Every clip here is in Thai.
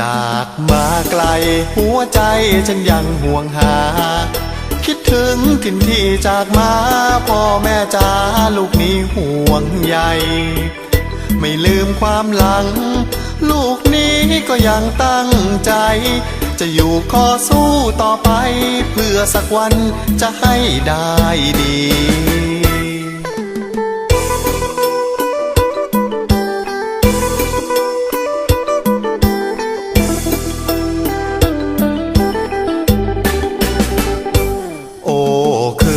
จากมาไกลหัวใจฉันยังห่วงหา คิดถึงถิ่นที่จากมาพ่อแม่จ้าลูกนี้ห่วงใยไม่ลืมความหลัง ลูกนี้ก็ยังตั้งใจ จะอยู่ขอสู้ต่อไป เพื่อสักวันจะให้ได้ดี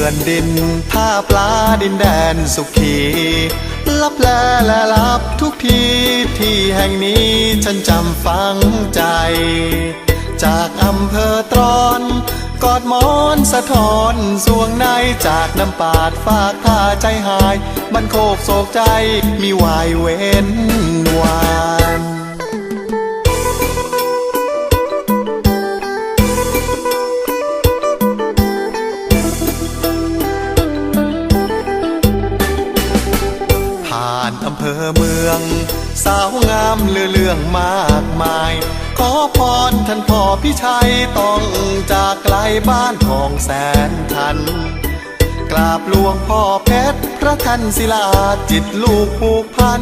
อนดินท่าปลาดินแดนสุขี ลับแลและลับทุกทีที่แห่งนี้ฉันจำฝังใจ จากอำเภอตรอน กอดมอนสะท้อนสวงในจากน้ำปาดฝากท่าใจหาย มันโคกโศกใจมีวายเว้นวาน อเภอเมือง สาวงามเลือเรื่องมากมาย ขอพรท่านพ่อพี่ชัยต้องจากไกลบ้านของแสนทัน กราบหลวงพ่อเพชร พระท่านศิลาจิตลูกผูกพัน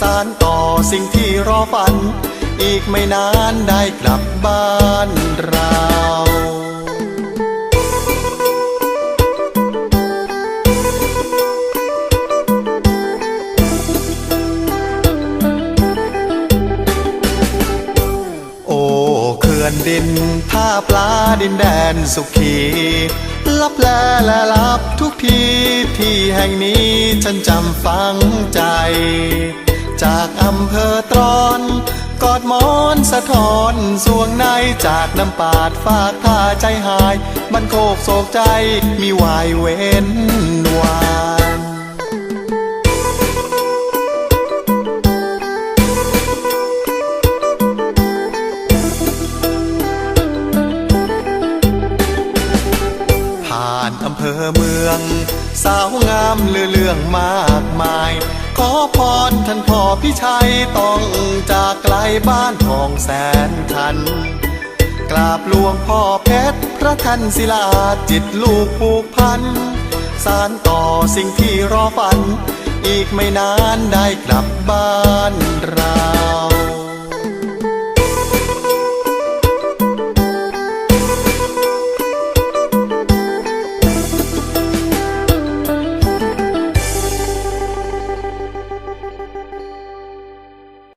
สารต่อสิ่งที่รอฝัน อีกไม่นานได้กลับบ้านเรา ดินท่าปลาดินแดนสุขีลับแลและลับทุกทีที่แห่งนี้ฉันจำฝังใจ จากอำเภอตรอนกอดมอนสะท้อนสวงในจากน้ำปาดฝากท่าใจหาย มันโคกโศกใจมีวายเว้นวา อำเภอเมือง สาวงามเลือเรื่องมากมาย ขอพรท่านพ่อพี่ชัยต้องจากไกลบ้านของแสนทัน กราบหลวงพ่อเพชรพระท่านศิลาจิตลูกผูกพัน สารต่อสิ่งที่รอฝัน อีกไม่นานได้กลับบ้านเรา